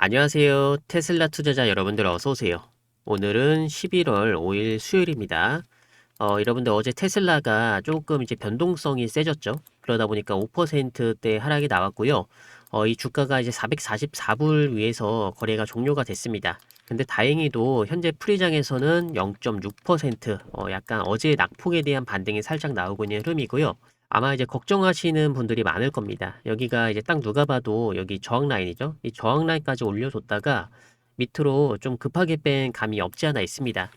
안녕하세요. 테슬라 투자자 여러분들 어서 오세요. 오늘은 11월 5일 수요일입니다. 어, 여러분들 어제 테슬라가 조금 이제 변동성이 세졌죠. 그러다 보니까 5%대 하락이 나왔고요. 어, 이 주가가 이제 444불 위에서 거래가 종료가 됐습니다. 근데 다행히도 현재 프리장에서는 0.6% 어, 약간 어제 낙폭에 대한 반등이 살짝 나오고 있는 흐름이고요. 아마 이제 걱정하시는 분들이 많을 겁니다. 여기가 이제 딱 누가 봐도 여기 저항 라인이죠. 이 저항 라인까지 올려줬다가 밑으로 좀 급하게 뺀 감이 없지 않아 있습니다.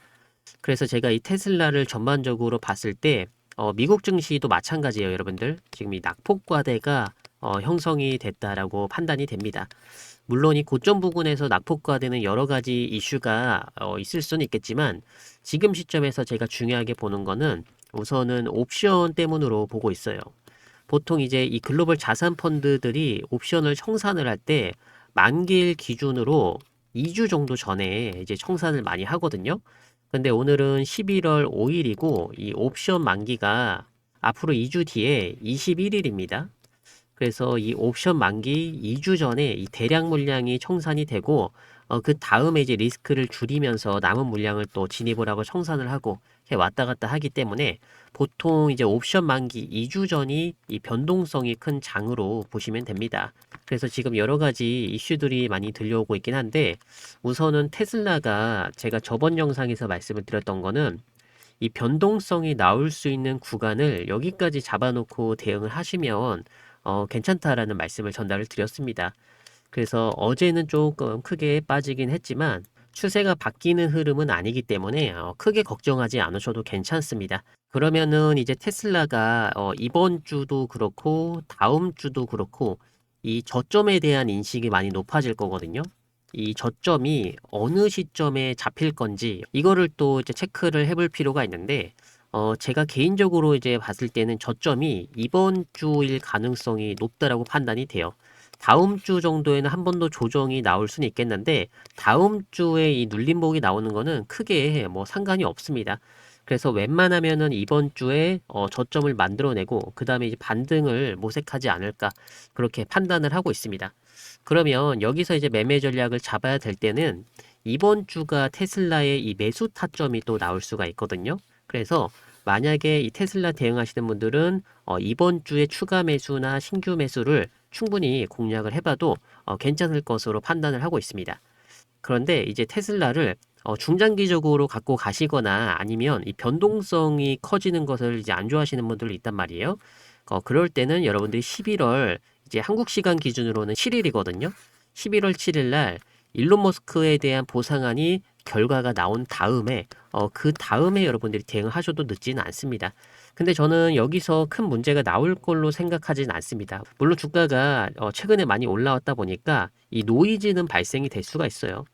그래서 제가 이 테슬라를 전반적으로 봤을 때 어, 미국 증시도 마찬가지예요, 여러분들. 지금 이 낙폭과대가 어, 형성이 됐다라고 판단이 됩니다. 물론 이 고점 부근에서 낙폭과대는 여러 가지 이슈가 어, 있을 수는 있겠지만 지금 시점에서 제가 중요하게 보는 거는 우선은 옵션 때문으로 보고 있어요. 보통 이제 이 글로벌 자산 펀드들이 옵션을 청산을 할 때 만기일 기준으로 2주 정도 전에 이제 청산을 많이 하거든요. 근데 오늘은 11월 5일이고 이 옵션 만기가 앞으로 2주 뒤에 21일입니다. 그래서 이 옵션 만기 2주 전에 이 대량 물량이 청산이 되고 어, 그 다음에 이제 리스크를 줄이면서 남은 물량을 또 진입을 하고 청산을 하고 왔다 갔다 하기 때문에 보통 이제 옵션 만기 2주 전이 이 변동성이 큰 장으로 보시면 됩니다. 그래서 지금 여러 가지 이슈들이 많이 들려오고 있긴 한데 우선은 테슬라가 제가 저번 영상에서 말씀을 드렸던 거는 이 변동성이 나올 수 있는 구간을 여기까지 잡아놓고 대응을 하시면 어, 괜찮다라는 말씀을 전달을 드렸습니다. 그래서 어제는 조금 크게 빠지긴 했지만 추세가 바뀌는 흐름은 아니기 때문에 어, 크게 걱정하지 않으셔도 괜찮습니다. 그러면은 이제 테슬라가 어, 이번 주도 그렇고 다음 주도 그렇고 이 저점에 대한 인식이 많이 높아질 거거든요. 이 저점이 어느 시점에 잡힐 건지 이거를 또 이제 체크를 해볼 필요가 있는데 어, 제가 개인적으로 이제 봤을 때는 저점이 이번 주일 가능성이 높다라고 판단이 돼요. 다음 주 정도에는 한 번 더 조정이 나올 수는 있겠는데 다음 주에 이 눌림목이 나오는 거는 크게 뭐 상관이 없습니다. 그래서 웬만하면은 이번 주에 어, 저점을 만들어내고 그 다음에 이제 반등을 모색하지 않을까 그렇게 판단을 하고 있습니다. 그러면 여기서 이제 매매 전략을 잡아야 될 때는 이번 주가 테슬라의 이 매수 타점이 또 나올 수가 있거든요. 그래서 만약에 이 테슬라 대응하시는 분들은 어, 이번 주에 추가 매수나 신규 매수를 충분히 공략을 해봐도 어, 괜찮을 것으로 판단을 하고 있습니다. 그런데 이제 테슬라를 어, 중장기적으로 갖고 가시거나 아니면 이 변동성이 커지는 것을 이제 안 좋아하시는 분들이 있단 말이에요. 어, 그럴 때는 여러분들이 11월 이제 한국 시간 기준으로는 7일이거든요. 11월 7일 날 일론 머스크에 대한 보상안이 결과가 나온 다음에 어, 그 다음에 여러분들이 대응하셔도 늦지는 않습니다. 근데 저는 여기서 큰 문제가 나올 걸로 생각하지는 않습니다. 물론 주가가 어, 최근에 많이 올라왔다 보니까 이 노이즈는 발생이 될 수가 있어요.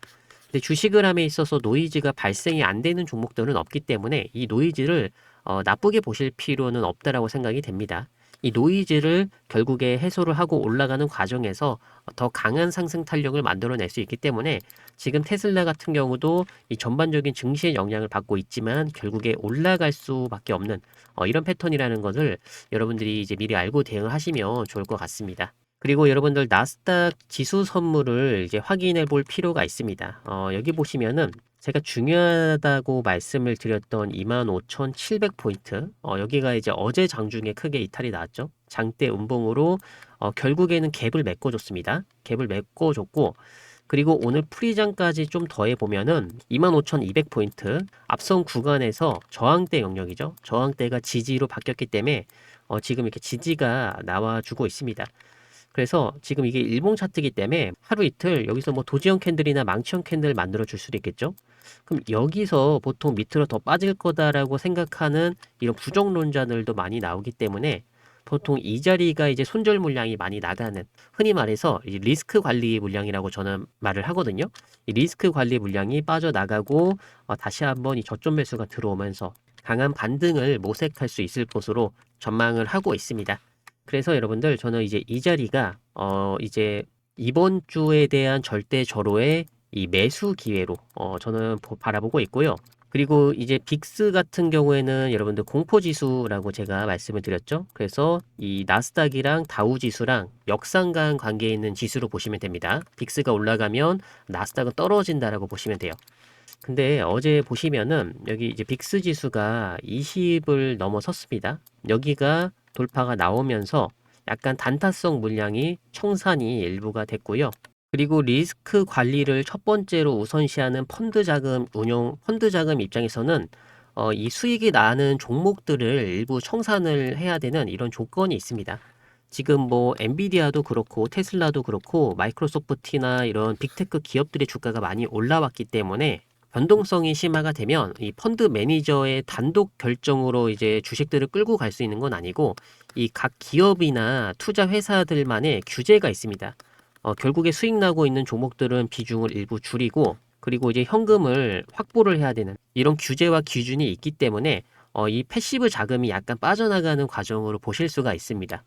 근데 주식을 함에 있어서 노이즈가 발생이 안 되는 종목들은 없기 때문에 이 노이즈를 어, 나쁘게 보실 필요는 없다라고 생각이 됩니다. 이 노이즈를 결국에 해소를 하고 올라가는 과정에서 더 강한 상승 탄력을 만들어낼 수 있기 때문에 지금 테슬라 같은 경우도 이 전반적인 증시의 영향을 받고 있지만 결국에 올라갈 수밖에 없는 어, 이런 패턴이라는 것을 여러분들이 이제 미리 알고 대응하시면 좋을 것 같습니다. 그리고 여러분들 나스닥 지수 선물을 이제 확인해 볼 필요가 있습니다. 어, 여기 보시면은 제가 중요하다고 말씀을 드렸던 25,700포인트, 어, 여기가 이제 어제 장중에 크게 이탈이 나왔죠. 장대 음봉으로 어, 결국에는 갭을 메꿔줬습니다. 갭을 메꿔줬고, 그리고 오늘 프리장까지 좀 더해 보면은 25,200포인트 앞선 구간에서 저항대 영역이죠. 저항대가 지지로 바뀌었기 때문에 어, 지금 이렇게 지지가 나와주고 있습니다. 그래서 지금 이게 일봉 차트이기 때문에 하루 이틀 여기서 뭐 도지형 캔들이나 망치형 캔들 만들어 줄 수도 있겠죠. 그럼 여기서 보통 밑으로 더 빠질 거다라고 생각하는 이런 부정론자들도 많이 나오기 때문에 보통 이 자리가 이제 손절 물량이 많이 나가는 흔히 말해서 리스크 관리 물량이라고 저는 말을 하거든요. 이 리스크 관리 물량이 빠져나가고 어, 다시 한번 이 저점 매수가 들어오면서 강한 반등을 모색할 수 있을 것으로 전망을 하고 있습니다. 그래서 여러분들 저는 이제 이 자리가 어 이제 이번 주에 대한 절대 절호의 이 매수 기회로 어 저는 보, 바라보고 있고요. 그리고 이제 빅스 같은 경우에는 여러분들 공포지수라고 제가 말씀을 드렸죠. 그래서 이 나스닥이랑 다우 지수랑 역상관 관계에 있는 지수로 보시면 됩니다. 빅스가 올라가면 나스닥은 떨어진다라고 보시면 돼요. 근데 어제 보시면은 여기 이제 빅스 지수가 20을 넘어섰습니다. 여기가 돌파가 나오면서 약간 단타성 물량이 청산이 일부가 됐고요. 그리고 리스크 관리를 첫 번째로 우선시하는 펀드 자금 운용, 펀드 자금 입장에서는 어, 이 수익이 나는 종목들을 일부 청산을 해야 되는 이런 조건이 있습니다. 지금 뭐 엔비디아도 그렇고 테슬라도 그렇고 마이크로소프트나 이런 빅테크 기업들의 주가가 많이 올라왔기 때문에 변동성이 심화가 되면 이 펀드 매니저의 단독 결정으로 이제 주식들을 끌고 갈 수 있는 건 아니고 이 각 기업이나 투자 회사들만의 규제가 있습니다. 어, 결국에 수익 나고 있는 종목들은 비중을 일부 줄이고 그리고 이제 현금을 확보를 해야 되는 이런 규제와 기준이 있기 때문에 어, 이 패시브 자금이 약간 빠져나가는 과정으로 보실 수가 있습니다.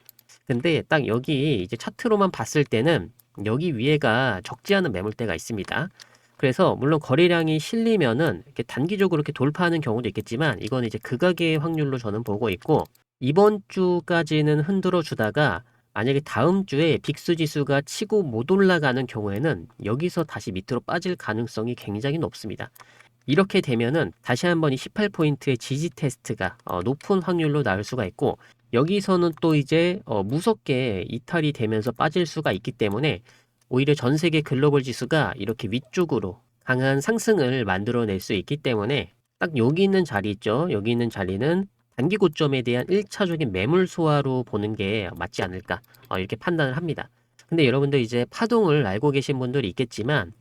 근데 딱 여기 이제 차트로만 봤을 때는 여기 위에가 적지 않은 매물대가 있습니다. 그래서 물론 거래량이 실리면은 이렇게 단기적으로 이렇게 돌파하는 경우도 있겠지만 이건 이제 극악의 확률로 저는 보고 있고 이번 주까지는 흔들어 주다가 만약에 다음 주에 빅스 지수가 치고 못 올라가는 경우에는 여기서 다시 밑으로 빠질 가능성이 굉장히 높습니다. 이렇게 되면은 다시 한번 이 18포인트의 지지 테스트가 어, 높은 확률로 나올 수가 있고 여기서는 또 이제 어, 무섭게 이탈이 되면서 빠질 수가 있기 때문에 오히려 전 세계 글로벌 지수가 이렇게 위쪽으로 강한 상승을 만들어낼 수 있기 때문에 딱 여기 있는 자리 있죠. 여기 있는 자리는 단기 고점에 대한 1차적인 매물 소화로 보는 게 맞지 않을까 어, 이렇게 판단을 합니다. 근데 여러분들 이제 파동을 알고 계신 분들이 있겠지만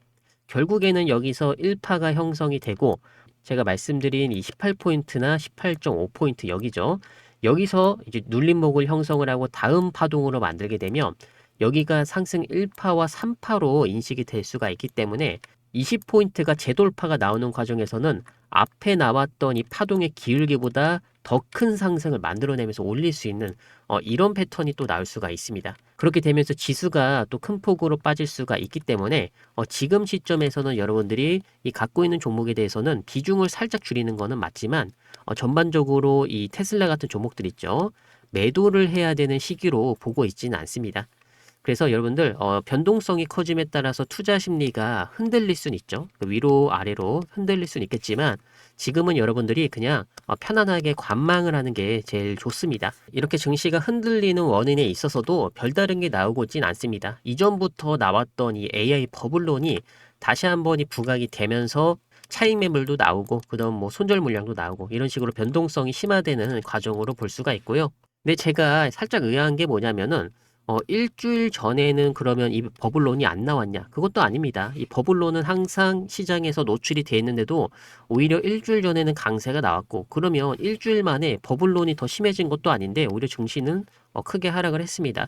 결국에는 여기서 1파가 형성이 되고 제가 말씀드린 이 18포인트나 18.5포인트 여기죠. 여기서 이제 눌림목을 형성을 하고 다음 파동으로 만들게 되면 여기가 상승 1파와 3파로 인식이 될 수가 있기 때문에 20포인트가 재돌파가 나오는 과정에서는 앞에 나왔던 이 파동의 기울기보다 더 큰 상승을 만들어내면서 올릴 수 있는 어, 이런 패턴이 또 나올 수가 있습니다. 그렇게 되면서 지수가 또 큰 폭으로 빠질 수가 있기 때문에 어, 지금 시점에서는 여러분들이 이 갖고 있는 종목에 대해서는 비중을 살짝 줄이는 거는 맞지만 어, 전반적으로 이 테슬라 같은 종목들 있죠. 매도를 해야 되는 시기로 보고 있지는 않습니다. 그래서 여러분들 어, 변동성이 커짐에 따라서 투자 심리가 흔들릴 수는 있죠. 위로 아래로 흔들릴 수는 있겠지만 지금은 여러분들이 그냥 어, 편안하게 관망을 하는 게 제일 좋습니다. 이렇게 증시가 흔들리는 원인에 있어서도 별다른 게 나오고 있진 않습니다. 이전부터 나왔던 이 AI 버블론이 다시 한번 이 부각이 되면서 차익 매물도 나오고 그다음 뭐 손절 물량도 나오고 이런 식으로 변동성이 심화되는 과정으로 볼 수가 있고요. 근데 제가 살짝 의아한 게 뭐냐면은 어, 일주일 전에는 그러면 이 버블론이 안 나왔냐? 그것도 아닙니다. 이 버블론은 항상 시장에서 노출이 돼 있는데도 오히려 일주일 전에는 강세가 나왔고, 그러면 일주일 만에 버블론이 더 심해진 것도 아닌데, 오히려 증시는 어, 크게 하락을 했습니다.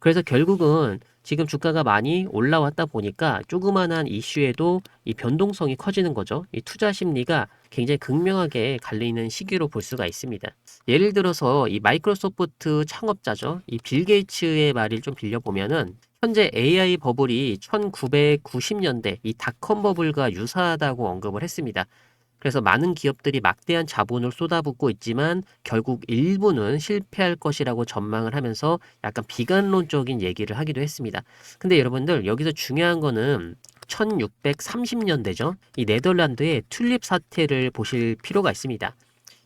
그래서 결국은 지금 주가가 많이 올라왔다 보니까 조그만한 이슈에도 이 변동성이 커지는 거죠. 이 투자 심리가 굉장히 극명하게 갈리는 시기로 볼 수가 있습니다. 예를 들어서 이 마이크로소프트 창업자죠. 이 빌 게이츠의 말을 좀 빌려보면은 현재 AI 버블이 1990년대 이 닷컴 버블과 유사하다고 언급을 했습니다. 그래서 많은 기업들이 막대한 자본을 쏟아붓고 있지만 결국 일부는 실패할 것이라고 전망을 하면서 약간 비관론적인 얘기를 하기도 했습니다. 근데 여러분들 여기서 중요한 거는 1630년대죠. 이 네덜란드의 튤립 사태를 보실 필요가 있습니다.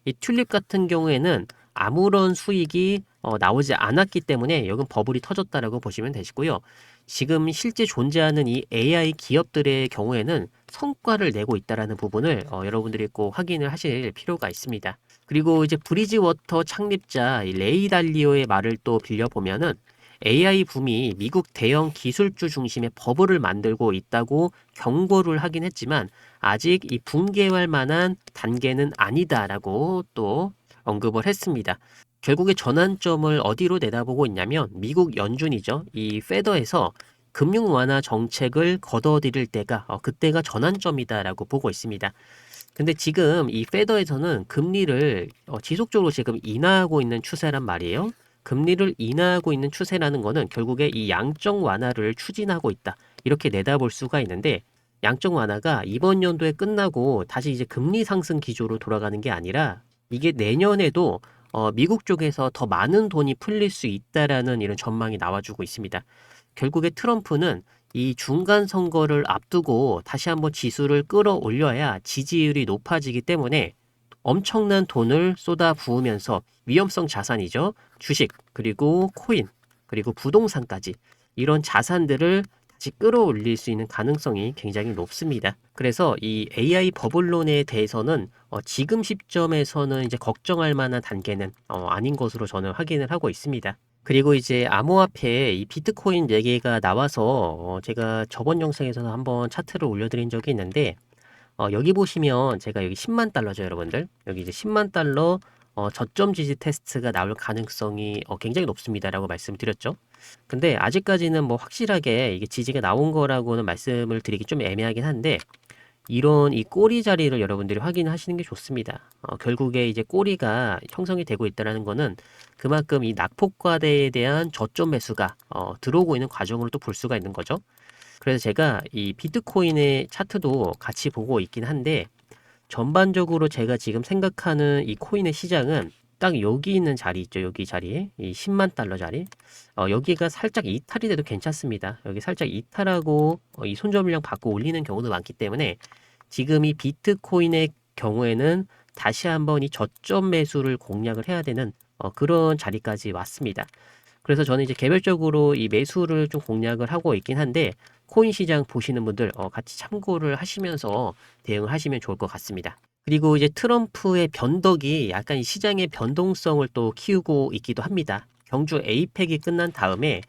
이 튤립 같은 경우에는 아무런 수익이 어, 나오지 않았기 때문에 여긴 버블이 터졌다라고 보시면 되시고요. 지금 실제 존재하는 이 AI 기업들의 경우에는 성과를 내고 있다라는 부분을 어, 여러분들이 꼭 확인을 하실 필요가 있습니다. 그리고 이제 브리지워터 창립자 레이 달리오의 말을 또 빌려보면은 AI 붐이 미국 대형 기술주 중심의 버블을 만들고 있다고 경고를 하긴 했지만 아직 이 붕괴할 만한 단계는 아니다라고 또 언급을 했습니다. 결국에 전환점을 어디로 내다보고 있냐면 미국 연준이죠. 이 페더에서 금융 완화 정책을 걷어들일 때가 어, 그때가 전환점이다라고 보고 있습니다. 근데 지금 이 페더에서는 금리를 어, 지속적으로 지금 인하하고 있는 추세란 말이에요. 금리를 인하하고 있는 추세라는 거는 결국에 이 양적 완화를 추진하고 있다. 이렇게 내다볼 수가 있는데 양적 완화가 이번 연도에 끝나고 다시 이제 금리 상승 기조로 돌아가는 게 아니라 이게 내년에도 어, 미국 쪽에서 더 많은 돈이 풀릴 수 있다라는 이런 전망이 나와주고 있습니다. 결국에 트럼프는 이 중간 선거를 앞두고 다시 한번 지수를 끌어올려야 지지율이 높아지기 때문에 엄청난 돈을 쏟아 부으면서 위험성 자산이죠. 주식, 그리고 코인, 그리고 부동산까지 이런 자산들을 다시 끌어올릴 수 있는 가능성이 굉장히 높습니다. 그래서 이 AI 버블론에 대해서는 어, 지금 시점에서는 이제 걱정할 만한 단계는 어, 아닌 것으로 저는 확인을 하고 있습니다. 그리고 이제 암호화폐 이 비트코인 얘기가 나와서 어, 제가 저번 영상에서는 한번 차트를 올려드린 적이 있는데 어, 여기 보시면 제가 여기 10만 달러죠, 여러분들. 여기 이제 10만 달러 어, 저점 지지 테스트가 나올 가능성이 어, 굉장히 높습니다라고 말씀드렸죠. 근데 아직까지는 뭐 확실하게 이게 지지가 나온 거라고는 말씀을 드리기 좀 애매하긴 한데 이런 이 꼬리 자리를 여러분들이 확인하시는 게 좋습니다. 어, 결국에 이제 꼬리가 형성이 되고 있다는 거는 그만큼 이 낙폭과대에 대한 저점 매수가 어, 들어오고 있는 과정으로 또 볼 수가 있는 거죠. 그래서 제가 이 비트코인의 차트도 같이 보고 있긴 한데 전반적으로 제가 지금 생각하는 이 코인의 시장은 딱 여기 있는 자리 있죠. 여기 자리에 이 10만 달러 자리. 어, 여기가 살짝 이탈이 돼도 괜찮습니다. 여기 살짝 이탈하고 어, 이 손절 물량 받고 올리는 경우도 많기 때문에 지금 이 비트코인의 경우에는 다시 한번 이 저점 매수를 공략을 해야 되는 어, 그런 자리까지 왔습니다. 그래서 저는 이제 개별적으로 이 매수를 좀 공략을 하고 있긴 한데 코인 시장 보시는 분들 어, 같이 참고를 하시면서 대응을 하시면 좋을 것 같습니다. 그리고 이제 트럼프의 변덕이 약간 이 시장의 변동성을 또 키우고 있기도 합니다. 경주 에이펙이 끝난 다음에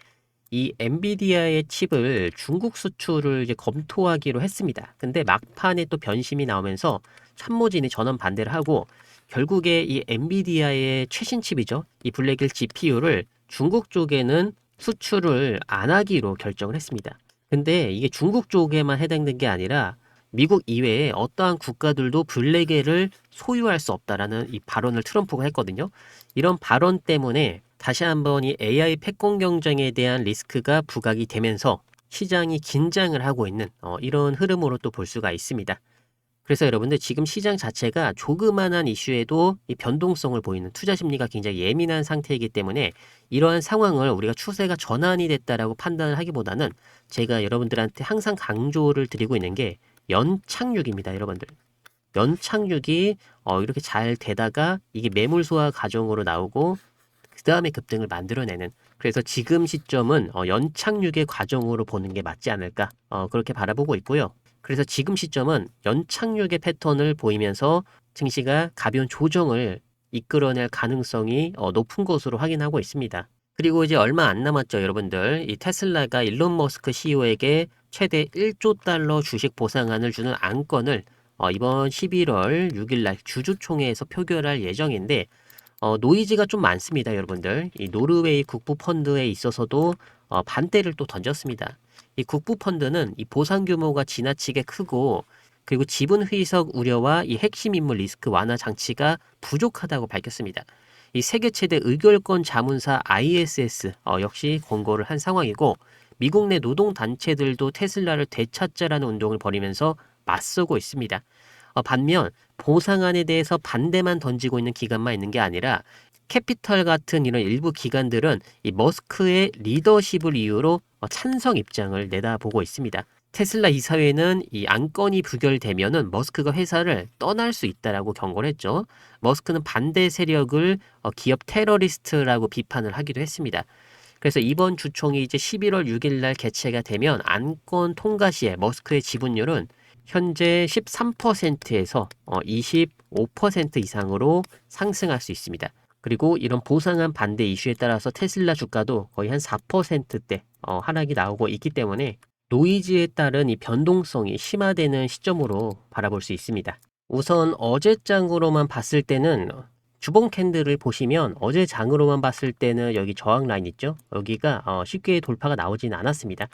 이 엔비디아의 칩을 중국 수출을 이제 검토하기로 했습니다. 근데 막판에 또 변심이 나오면서 참모진이 전원 반대를 하고 결국에 이 엔비디아의 최신 칩이죠. 이 블랙일 GPU를 중국 쪽에는 수출을 안 하기로 결정을 했습니다. 근데 이게 중국 쪽에만 해당된 게 아니라 미국 이외에 어떠한 국가들도 블랙에를 소유할 수 없다라는 이 발언을 트럼프가 했거든요. 이런 발언 때문에 다시 한번 이 AI 패권 경쟁에 대한 리스크가 부각이 되면서 시장이 긴장을 하고 있는 어, 이런 흐름으로 또 볼 수가 있습니다. 그래서 여러분들 지금 시장 자체가 조그만한 이슈에도 이 변동성을 보이는 투자 심리가 굉장히 예민한 상태이기 때문에 이러한 상황을 우리가 추세가 전환이 됐다라고 판단을 하기보다는 제가 여러분들한테 항상 강조를 드리고 있는 게 연착륙입니다, 여러분들. 연착륙이 어, 이렇게 잘 되다가 이게 매물 소화 과정으로 나오고 그 다음에 급등을 만들어내는 그래서 지금 시점은 어, 연착륙의 과정으로 보는 게 맞지 않을까 어, 그렇게 바라보고 있고요. 그래서 지금 시점은 연착륙의 패턴을 보이면서 증시가 가벼운 조정을 이끌어낼 가능성이 어, 높은 것으로 확인하고 있습니다. 그리고 이제 얼마 안 남았죠, 여러분들. 이 테슬라가 일론 머스크 CEO에게 최대 1조 달러 주식 보상안을 주는 안건을 어, 이번 11월 6일 날 주주총회에서 표결할 예정인데 어, 노이즈가 좀 많습니다, 여러분들. 이 노르웨이 국부 펀드에 있어서도 어, 반대를 또 던졌습니다. 이 국부 펀드는 이 보상 규모가 지나치게 크고 그리고 지분 회의석 우려와 이 핵심 인물 리스크 완화 장치가 부족하다고 밝혔습니다. 이 세계 최대 의결권 자문사 ISS 어, 역시 권고를 한 상황이고 미국 내 노동 단체들도 테슬라를 되찾자라는 운동을 벌이면서 맞서고 있습니다. 어, 반면 보상안에 대해서 반대만 던지고 있는 기관만 있는 게 아니라 캐피털 같은 이런 일부 기관들은 이 머스크의 리더십을 이유로 어, 찬성 입장을 내다보고 있습니다. 테슬라 이사회는 이 안건이 부결되면은 머스크가 회사를 떠날 수 있다라고 경고를 했죠. 머스크는 반대 세력을 어, 기업 테러리스트라고 비판을 하기도 했습니다. 그래서 이번 주총이 이제 11월 6일 날 개최가 되면 안건 통과 시에 머스크의 지분율은 현재 13%에서 25% 이상으로 상승할 수 있습니다. 그리고 이런 보상한 반대 이슈에 따라서 테슬라 주가도 거의 한 4%대 어, 하락이 나오고 있기 때문에 노이즈에 따른 이 변동성이 심화되는 시점으로 바라볼 수 있습니다. 우선 어제 장으로만 봤을 때는 주봉 캔들을 보시면 어제 장으로만 봤을 때는 여기 저항 라인 있죠? 여기가 어, 쉽게 돌파가 나오지는 않았습니다.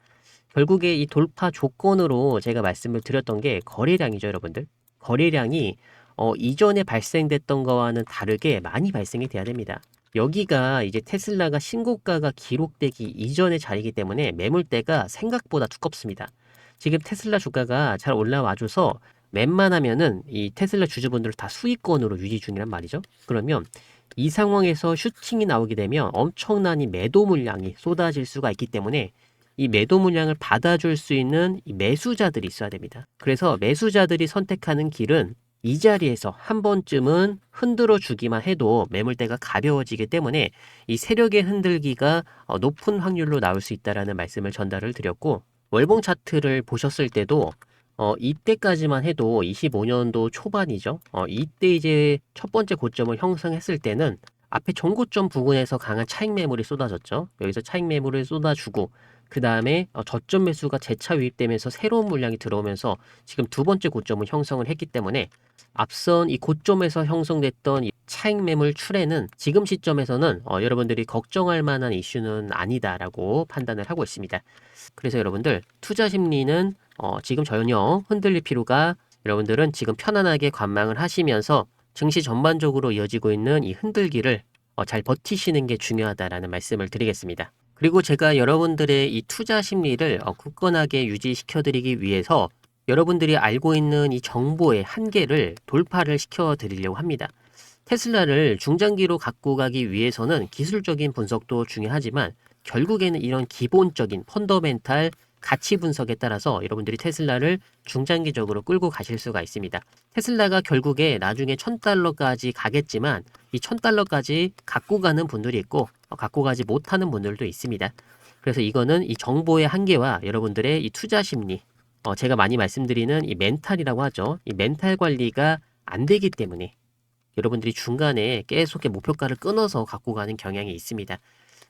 결국에 이 돌파 조건으로 제가 말씀을 드렸던 게 거래량이죠, 여러분들. 거래량이 어, 이전에 발생됐던 거와는 다르게 많이 발생이 돼야 됩니다. 여기가 이제 테슬라가 신고가가 기록되기 이전의 자리이기 때문에 매물대가 생각보다 두껍습니다. 지금 테슬라 주가가 잘 올라와줘서 웬만하면은 이 테슬라 주주분들을 다 수익권으로 유지 중이란 말이죠. 그러면 이 상황에서 슈팅이 나오게 되면 엄청난 이 매도 물량이 쏟아질 수가 있기 때문에 이 매도 물량을 받아줄 수 있는 이 매수자들이 있어야 됩니다. 그래서 매수자들이 선택하는 길은 이 자리에서 한 번쯤은 흔들어 주기만 해도 매물대가 가벼워지기 때문에 이 세력의 흔들기가 어, 높은 확률로 나올 수 있다라는 말씀을 전달을 드렸고 월봉 차트를 보셨을 때도 어, 이때까지만 해도 25년도 초반이죠. 어, 이때 이제 첫 번째 고점을 형성했을 때는 앞에 전고점 부근에서 강한 차익 매물이 쏟아졌죠. 여기서 차익 매물을 쏟아주고 그 다음에 어, 저점 매수가 재차 유입되면서 새로운 물량이 들어오면서 지금 두 번째 고점을 형성을 했기 때문에 앞선 이 고점에서 형성됐던 이 차익 매물 출에는 지금 시점에서는 어, 여러분들이 걱정할 만한 이슈는 아니다라고 판단을 하고 있습니다. 그래서 여러분들 투자 심리는 어, 지금 전혀 흔들릴 필요가 여러분들은 지금 편안하게 관망을 하시면서 증시 전반적으로 이어지고 있는 이 흔들기를 어, 잘 버티시는 게 중요하다라는 말씀을 드리겠습니다. 그리고 제가 여러분들의 이 투자 심리를 어, 굳건하게 유지시켜 드리기 위해서 여러분들이 알고 있는 이 정보의 한계를 돌파를 시켜 드리려고 합니다. 테슬라를 중장기로 갖고 가기 위해서는 기술적인 분석도 중요하지만 결국에는 이런 기본적인 펀더멘탈 가치 분석에 따라서 여러분들이 테슬라를 중장기적으로 끌고 가실 수가 있습니다. 테슬라가 결국에 나중에 1000달러까지 가겠지만 이 1000달러까지 갖고 가는 분들이 있고 어, 갖고 가지 못하는 분들도 있습니다. 그래서 이거는 이 정보의 한계와 여러분들의 이 투자 심리, 어, 제가 많이 말씀드리는 이 멘탈이라고 하죠. 이 멘탈 관리가 안 되기 때문에 여러분들이 중간에 계속 목표가를 끊어서 갖고 가는 경향이 있습니다.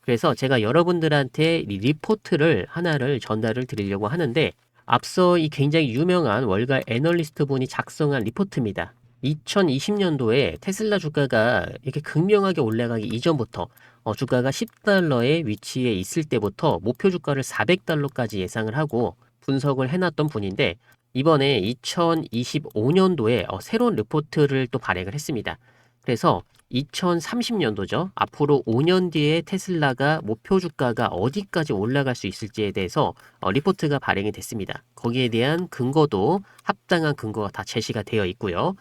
그래서 제가 여러분들한테 이 리포트를 하나를 전달을 드리려고 하는데 앞서 이 굉장히 유명한 월가 애널리스트 분이 작성한 리포트입니다. 2020년도에 테슬라 주가가 이렇게 극명하게 올라가기 이전부터 어, 주가가 10달러의 위치에 있을 때부터 목표 주가를 400달러까지 예상을 하고 분석을 해놨던 분인데 이번에 2025년도에 어, 새로운 리포트를 또 발행을 했습니다. 그래서 2030년도죠. 앞으로 5년 뒤에 테슬라가 목표 주가가 어디까지 올라갈 수 있을지에 대해서 어, 리포트가 발행이 됐습니다. 거기에 대한 근거도 합당한 근거가 다 제시가 되어 있고요.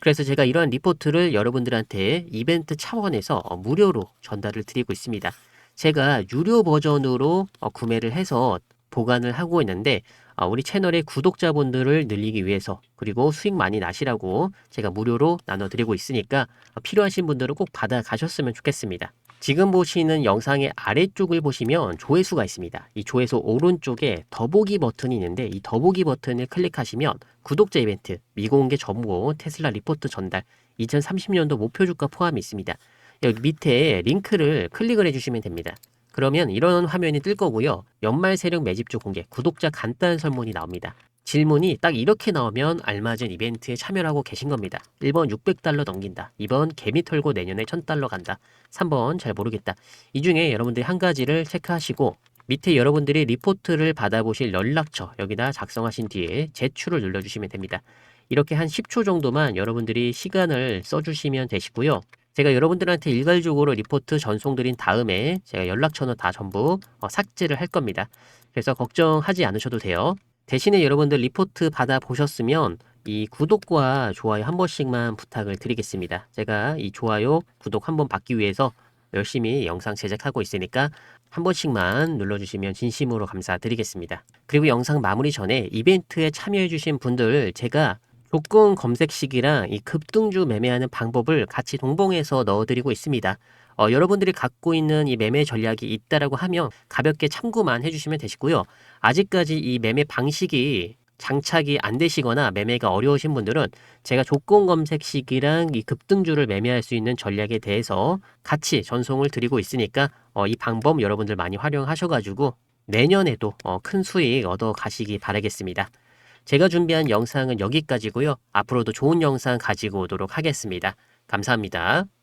그래서 제가 이러한 리포트를 여러분들한테 이벤트 차원에서 어, 무료로 전달을 드리고 있습니다. 제가 유료 버전으로 어, 구매를 해서 보관을 하고 있는데 어, 우리 채널의 구독자분들을 늘리기 위해서 그리고 수익 많이 나시라고 제가 무료로 나눠드리고 있으니까 어, 필요하신 분들은 꼭 받아 가셨으면 좋겠습니다. 지금 보시는 영상의 아래쪽을 보시면 조회수가 있습니다. 이 조회수 오른쪽에 더보기 버튼이 있는데 이 더보기 버튼을 클릭하시면 구독자 이벤트, 미공개 정보, 테슬라 리포트 전달, 2030년도 목표 주가 포함이 있습니다. 여기 밑에 링크를 클릭을 해주시면 됩니다. 그러면 이런 화면이 뜰 거고요. 연말 세력 매집주 공개, 구독자 간단 설문이 나옵니다. 질문이 딱 이렇게 나오면 알맞은 이벤트에 참여를 하고 계신 겁니다. 1번 600달러 넘긴다. 2번 개미 털고 내년에 1000달러 간다. 3번 잘 모르겠다. 이 중에 여러분들이 한 가지를 체크하시고 밑에 여러분들이 리포트를 받아보실 연락처 여기다 작성하신 뒤에 제출을 눌러주시면 됩니다. 이렇게 한 10초 정도만 여러분들이 시간을 써주시면 되시고요. 제가 여러분들한테 일괄적으로 리포트 전송드린 다음에 제가 연락처는 다 전부 어, 삭제를 할 겁니다. 그래서 걱정하지 않으셔도 돼요. 대신에 여러분들 리포트 받아 보셨으면 이 구독과 좋아요 한 번씩만 부탁을 드리겠습니다. 제가 이 좋아요, 구독 한 번 받기 위해서 열심히 영상 제작하고 있으니까 한 번씩만 눌러주시면 진심으로 감사드리겠습니다. 그리고 영상 마무리 전에 이벤트에 참여해주신 분들 제가 조건 검색식이랑 이 급등주 매매하는 방법을 같이 동봉해서 넣어드리고 있습니다. 어, 여러분들이 갖고 있는 이 매매 전략이 있다라고 하면 가볍게 참고만 해주시면 되시고요. 아직까지 이 매매 방식이 장착이 안 되시거나 매매가 어려우신 분들은 제가 조건 검색식이랑 이 급등주를 매매할 수 있는 전략에 대해서 같이 전송을 드리고 있으니까 어, 이 방법 여러분들 많이 활용하셔가지고 내년에도 어, 큰 수익 얻어 가시기 바라겠습니다. 제가 준비한 영상은 여기까지고요. 앞으로도 좋은 영상 가지고 오도록 하겠습니다. 감사합니다.